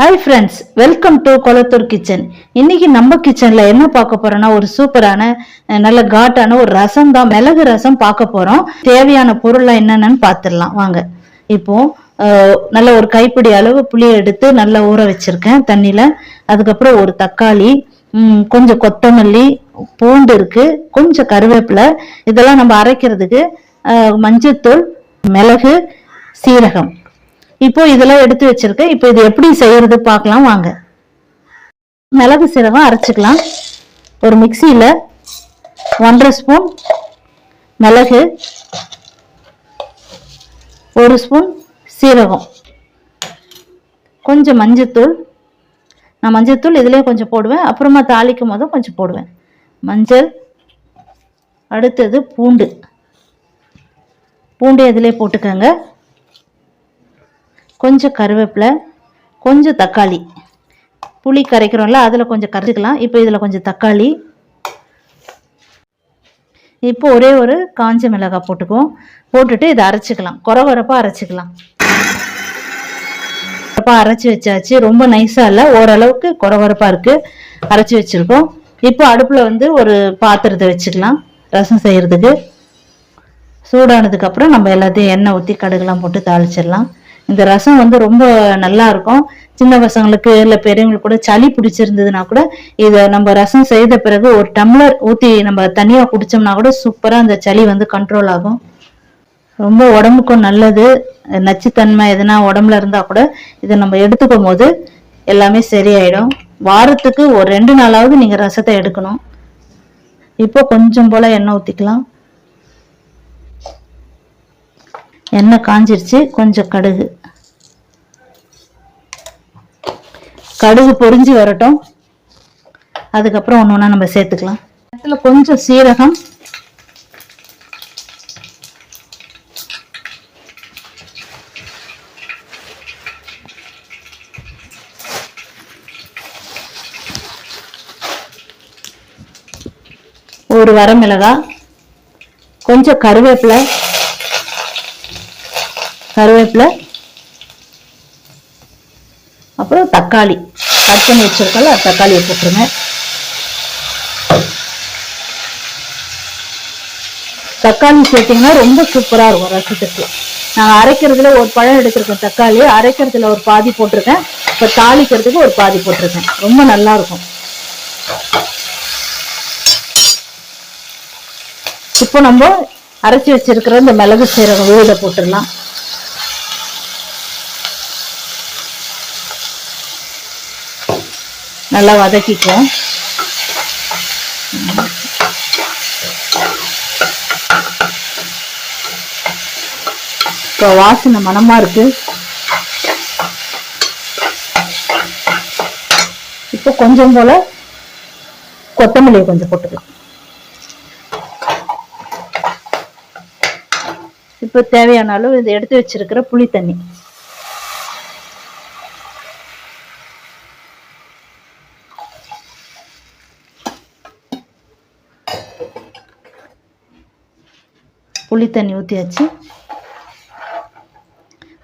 Hi friends welcome to Kolathur kitchen இன்னைக்கு நம்ம கிச்சனில் என்ன பார்க்க போறோம்னா ஒரு சூப்பரான நல்ல காட்டான ஒரு ரசம் தான் மிளகு ரசம் பார்க்க போறோம். தேவையான பொருள்லாம் என்னென்னு பார்த்துடலாம். வாங்க. இப்போ நல்ல ஒரு கைப்பிடி அளவு புளியை எடுத்து நல்லா ஊற வச்சிருக்கேன் தண்ணியில. அதுக்கப்புறம் ஒரு தக்காளி கொஞ்சம் கொத்தமல்லி பூண்டு இருக்கு கொஞ்சம் கருவேப்பிலை. இதெல்லாம் நம்ம அரைக்கிறதுக்கு மஞ்சத்தூள் மிளகு சீரகம். இப்போ இதெல்லாம் எடுத்து வச்சிருக்கேன். இப்போ இது எப்படி செய்யறது பார்க்கலாம் வாங்க. மிளகு சீரகம் அரைச்சிக்கலாம். ஒரு மிக்சியில் ஒன்றரை ஸ்பூன் மிளகு ஒரு ஸ்பூன் சீரகம் கொஞ்சம் மஞ்சத்தூள். நான் மஞ்சத்தூள் இதுலேயே கொஞ்சம் போடுவேன். அப்புறமா தாளிக்கும் போதும் கொஞ்சம் போடுவேன். மஞ்சள் அடுத்தது பூண்டு. பூண்டு இதிலே போட்டுக்கோங்க. கொஞ்சம் கருவேப்பிலை கொஞ்சம் தக்காளி. புளி கரைக்கிறோம்ல அதில் கொஞ்சம் கரைச்சிக்கலாம். இப்போ இதில் கொஞ்சம் தக்காளி. இப்போ ஒரே ஒரு காஞ்ச மிளகாய் போட்டுக்குவோம். போட்டுட்டு இதை அரைச்சிக்கலாம். குறை குறைப்பாக அரைச்சிக்கலாம். குறைப்பாக அரைச்சி வச்சாச்சு. ரொம்ப நைஸாக இல்லை. ஓரளவுக்கு குறை குறைப்பாக இருக்குது அரைச்சி வச்சுருக்கோம். இப்போ அடுப்பில் வந்து ஒரு பாத்திரத்தை வச்சுக்கலாம். ரசம் செய்கிறதுக்கு சூடானதுக்கப்புறம் நம்ம எல்லாத்தையும் எண்ணெய் ஊற்றி கடுகுலாம் போட்டு தாளிச்சிடலாம். இந்த ரசம் வந்து ரொம்ப நல்லா இருக்கும். சின்ன பசங்களுக்கு இல்லை பெரியவங்களுக்கு கூட சளி பிடிச்சிருந்ததுன்னா கூட இதை நம்ம ரசம் செய்த பிறகு ஒரு டம்ளர் ஊற்றி நம்ம தனியாக குடிச்சோம்னா கூட சூப்பராக அந்த சளி வந்து கண்ட்ரோல் ஆகும். ரொம்ப உடம்புக்கும் நல்லது. நச்சுத்தன்மை எதுனா உடம்புல இருந்தால் கூட இதை நம்ம எடுத்துக்கும் போது எல்லாமே சரியாயிடும். வாரத்துக்கு ஒரு ரெண்டு நாளாவது நீங்கள் ரசத்தை எடுக்கணும். இப்போ கொஞ்சம் போல எண்ணெய் ஊற்றிக்கலாம் எண்ணெய் காஞ்சிருச்சு கொஞ்சம் கடுகு. கடுகு பொறிஞ்சு வரட்டும். அதுக்கப்புறம் ஒன்று ஒன்றா நம்ம சேர்த்துக்கலாம். இடத்துல கொஞ்சம் சீரகம். ஒரு வரமிளகாய். கொஞ்சம் கருவேப்பிலை. கருவேப்பிலை அப்புறம் தக்காளி. கட் பண்ணி வச்சிருக்கல தக்காளியை போட்டுருங்க. தக்காளி சேர்த்தீங்கன்னா ரொம்ப சூப்பராக இருக்கும் ரசத்துக்கு. நான் அரைக்கிறதுல ஒரு பழம் எடுத்திருக்கேன் தக்காளி அரைக்கிறதுல ஒரு பாதி போட்டிருக்கேன். இப்போ தாளிக்கிறதுக்கு ஒரு பாதி போட்டிருக்கேன். ரொம்ப நல்லா இருக்கும். இப்போ நம்ம அரைச்சி வச்சிருக்கிற இந்த மிளகு சீரகம் விழுத போட்டுடலாம். நல்லா வதக்கிக்குவோம். இப்போ வாசனை மனமாக இருக்கு. இப்போ கொஞ்சம் போல் கொத்தமல்லியை கொஞ்சம் போட்டுக்கலாம். இப்போ தேவையான அளவு இதை எடுத்து வச்சிருக்கிற புளி தண்ணி. புளி தண்ணி ஊற்றியாச்சு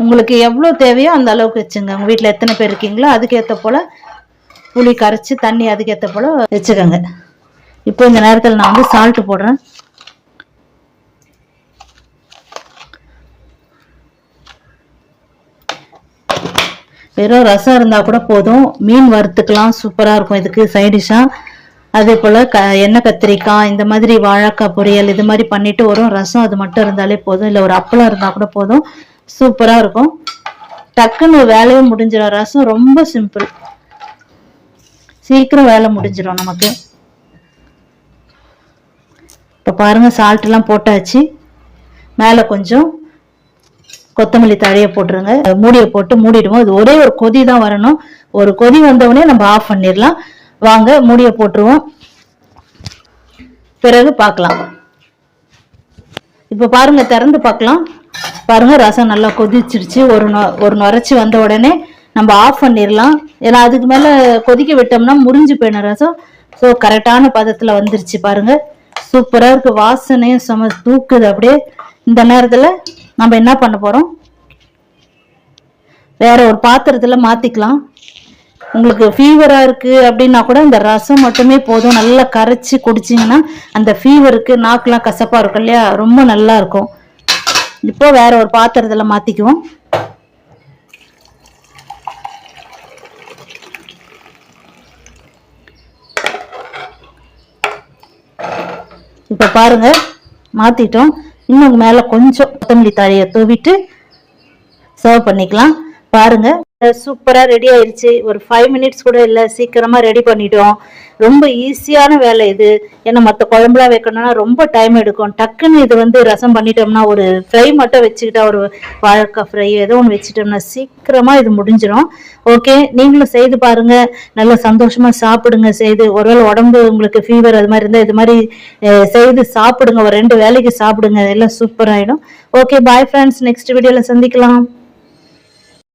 உங்களுக்கு எவ்வளோ தேவையோ அந்த அளவுக்கு வச்சுங்க. உங்கள் வீட்டில் எத்தனை பேர் இருக்கீங்களோ அதுக்கேற்ற போல் புளி கரைச்சி தண்ணி அதுக்கேற்ற போல் வச்சுக்கோங்க. இப்போ இந்த நேரத்தில் நான் வந்து சால்ட்டு போடுறேன். வெறும் ரசம் இருந்தால் கூட போதும். மீன் வறுத்துக்கலாம். சூப்பராக இருக்கும். இதுக்கு சைடிஷாக அதே போல் க எண்ணெய் கத்திரிக்காய் இந்த மாதிரி வாழைக்காய் பொரியல் இது மாதிரி பண்ணிட்டு வரும். ரசம் அது மட்டும் இருந்தாலே போதும். இல்லை ஒரு அப்பளம் இருந்தால் கூட போதும். சூப்பராக இருக்கும். டக்குன்னு வேலையும் முடிஞ்சிடும். ரசம் ரொம்ப சிம்பிள் சீக்கிரம் வேலை முடிஞ்சிடும் நமக்கு. இப்போ பாருங்க salt எல்லாம் போட்டாச்சு. மேலே கொஞ்சம் கொத்தமல்லி தழையை போட்டுருங்க. மூடியை போட்டு மூடிடுவோம். இது ஒரே ஒரு கொதி தான் வரணும். ஒரு கொதி வந்தவுடனே நம்ம ஆஃப் பண்ணிடலாம். வாங்க மூடியை போட்டுருவோம். பிறகு பார்க்கலாம். இப்போ பாருங்க திறந்து பார்க்கலாம். பாருங்க ரசம் நல்லா கொதிச்சிருச்சு. ஒரு ஒரு நுரைச்சி வந்த உடனே நம்ம ஆஃப் பண்ணிடலாம் ஏன்னா அதுக்கு மேலே கொதிக்க விட்டோம்னா முறிஞ்சு போயிடும் ரசம். ஸோ கரெக்டான பதத்தில் வந்துருச்சு பாருங்க. சூப்பராக இருக்கு. வாசனையும் செம தூக்குது அப்படியே. இந்த நேரத்தில் நம்ம என்ன பண்ண போகிறோம் வேற ஒரு பாத்திரத்தில் மாற்றிக்கலாம் உங்களுக்கு ஃபீவராக இருக்குது அப்படின்னா கூட இந்த ரசம் மட்டுமே போதும். நல்லா கரைச்சி குடிச்சிங்கன்னா அந்த ஃபீவருக்கு நாக்கெலாம் கசப்பாக இருக்கும் இல்லையா? ரொம்ப நல்லா இருக்கும். இப்போ வேற ஒரு பாத்திரத்தில் மாற்றிக்குவோம் இப்போ பாருங்க மாற்றிட்டோம் இன்னும் மேலே கொஞ்சம் கொத்தமல்லி தழையை தூவிட்டு சர்வ் பண்ணிக்கலாம். பாருங்கள் சூப்பராக ரெடி ஆயிடுச்சு ஒரு ஃபைவ் மினிட்ஸ் கூட இல்லை சீக்கிரமாக ரெடி பண்ணிட்டோம். ரொம்ப ஈஸியான வேலை இது. ஏன்னா மற்ற குழம்புலாம் வைக்கணும்னா ரொம்ப டைம் எடுக்கும். டக்குன்னு இது வந்து ரசம் பண்ணிட்டோம்னா ஒரு ஃப்ரை மட்டும் வச்சுக்கிட்டா ஒரு வாழைக்காய் ஃப்ரை ஏதோ ஒன்று வச்சுட்டோம்னா சீக்கிரமாக இது முடிஞ்சிடும் ஓகே நீங்களும் செய்து பாருங்கள் நல்லா சந்தோஷமாக சாப்பிடுங்க. செய்து ஒருவேளை உடம்பு உங்களுக்கு ஃபீவர் அது மாதிரி இருந்தால் இது மாதிரி செய்து சாப்பிடுங்க. ஒரு ரெண்டு வேலைக்கு சாப்பிடுங்க. எல்லாம் சூப்பராகிடும் ஓகே பாய் ஃப்ரெண்ட்ஸ் நெக்ஸ்ட் வீடியோவில் சந்திக்கலாம்.